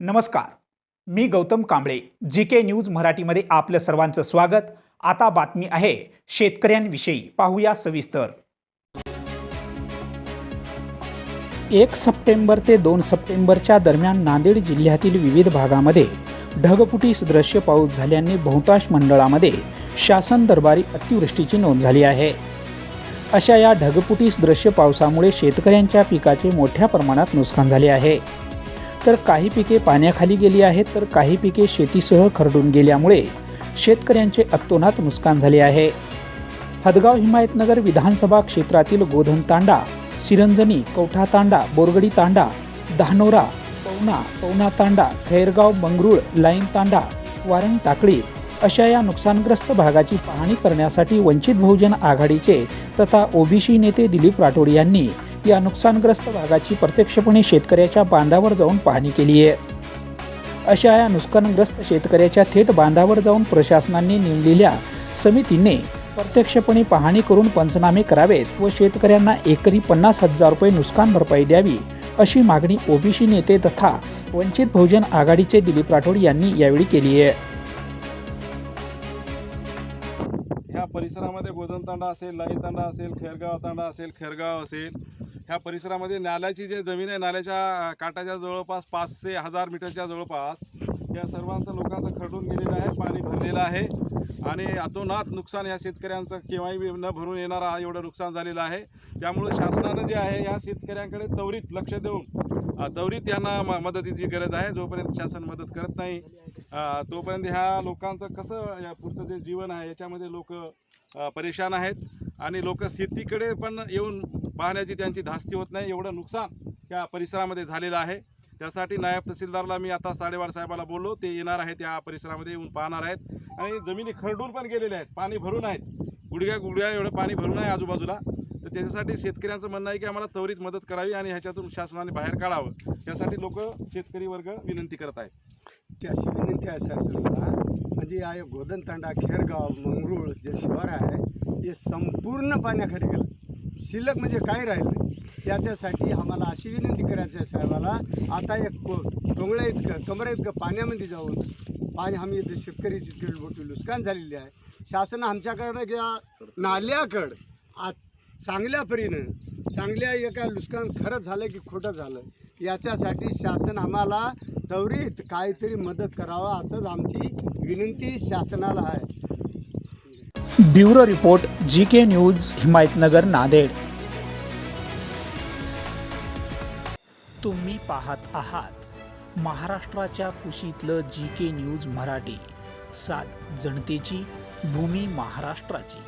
नमस्कार. मी Gautam Kamble G K news मराठीमध्ये आपलं सर्वांचं स्वागत. आता बातमी आहे शेतकऱ्यांविषयी. पाहूया सविस्तर. एक सप्टेंबर ते दोन सप्टेंबरच्या दरम्यान नांदेड जिल्ह्यातील विविध भागामध्ये ढगफुटीस सदृश्य पाऊस झाल्याने बहुतांश मंडळामध्ये शासन दरबारी अतिवृष्टीची नोंद झाली आहे. अशा या ढगफुटीस सदृश्य पावसामुळे शेतकऱ्यांच्या पिकाचे मोठ्या प्रमाणात नुकसान झाले आहे. तर काही पिके पाण्याखाली गेली आहेत तर काही पिके शेतीसह खरडून गेल्यामुळे शेतकऱ्यांचे अतोनात नुकसान झाले आहे. हदगाव हिमायतनगर विधानसभा क्षेत्रातील गोधन तांडा सिरंजनी कवठा तांडा बोरगडी तांडा धानोरा पवना पवना तांडा खैरगाव मंगरुळ लाईन तांडा वारण टाकळी अशा या नुकसानग्रस्त भागाची पाहणी करण्यासाठी वंचित बहुजन आघाडीचे तथा ओबीसी नेते दिलीप राठोड यांनी या नुकसानग्रस्त भागाची प्रत्यक्षपणे शेतकऱ्याच्या बांधावर जाऊन पाहणी केली आहे. अशा या नुकसानग्रस्त शेतकऱ्याच्या थेट बांधावर जाऊन प्रशासनाने नेमलेल्या समितीने प्रत्यक्षपणे पाहणी करून पंचनामे करावेत व शेतकऱ्यांना एकरी पन्नास हजार रुपये नुकसान भरपाई द्यावी अशी मागणी ओबीसी नेते तथा वंचित बहुजन आघाडीचे दिलीप राठोड यांनी यावेळी केली आहे. ह्या परिसरामध्ये गोधन तांडा असेल लाई तांडा असेल खैरगाव तांडा असेल खैरगाव असेल ह्या परिसरामध्ये नाल्याची जी जमीन आहे नाल्याच्या काटाच्या काठाच्या जवळपास पाचशे हजार मीटरच्या जवळपास या सर्वांचं लोकांचं खरडून गेलेलं आहे पाणी भरलेलं आहे. आणि अतोनात नुकसान या शेतकऱ्यांचं केव्हाही न भरून येणारा एवढं नुकसान झालेलं आहे. त्यामुळे शासनानं जे आहे या शेतकऱ्यांकडे त्वरित लक्ष देऊन त्वरित यांना म मदतीची गरज आहे. जोपर्यंत शासन मदत करत नाही तोपर्यंत ह्या लोकांचं कसं या पुढचं जे जीवन आहे याच्यामध्ये लोक परेशान आहेत. आणि लोक शेतीकडे पण येऊन पाहण्याची त्यांची धास्ती होत नाही एवढं नुकसान या परिसरामध्ये झालेलं आहे. त्यासाठी नायब तहसीलदारला मी आता साडेबार साहेबाला बोललो ते येणार आहेत या परिसरामध्ये येऊन पाहणार आहेत. आणि जमिनी खरडून पण गेलेल्या आहेत पाणी भरून आहेत. गुडघ्या गुडघ्या एवढं पाणी भरून आहे आजूबाजूला. तर त्याच्यासाठी शेतकऱ्यांचं म्हणणं आहे की आम्हाला त्वरित मदत करावी आणि ह्याच्यातून शासनाने बाहेर काढावं. त्यासाठी लोक शेतकरी वर्ग विनंती करत आहेत. ती अशी विनंती आहे शासनाला म्हणजे या गोदनतांडा खेरगाव मंगरूळ जे शिवार आहे हे संपूर्ण पाण्याखाली गेलं. शिल्लक म्हणजे काय राहिलं? त्याच्यासाठी आम्हाला अशी विनंती करायची आहे साहेबाला. आता एक को इतकं कमरा इतकं पाण्यामध्ये जाऊन पाणी आम्ही इथे शेतकरीची दीड मोठी नुकसान झालेली आहे. शासन आमच्याकडं घ्या नाल्याकडं आ चांगल्या परीनं चांगल्या एका नुकसान खरं झालं की खोटं झालं याच्यासाठी शासन आम्हाला त्वरित काहीतरी मदत करावं असंच आमची विनंती शासनाला आहे. Bureau report G K news Himayatnagar Nanded. तुम्ही पाहत आहात महाराष्ट्राच्या कुशीतलं जी के न्यूज मराठी. सात जनतेची भूमी महाराष्ट्राची.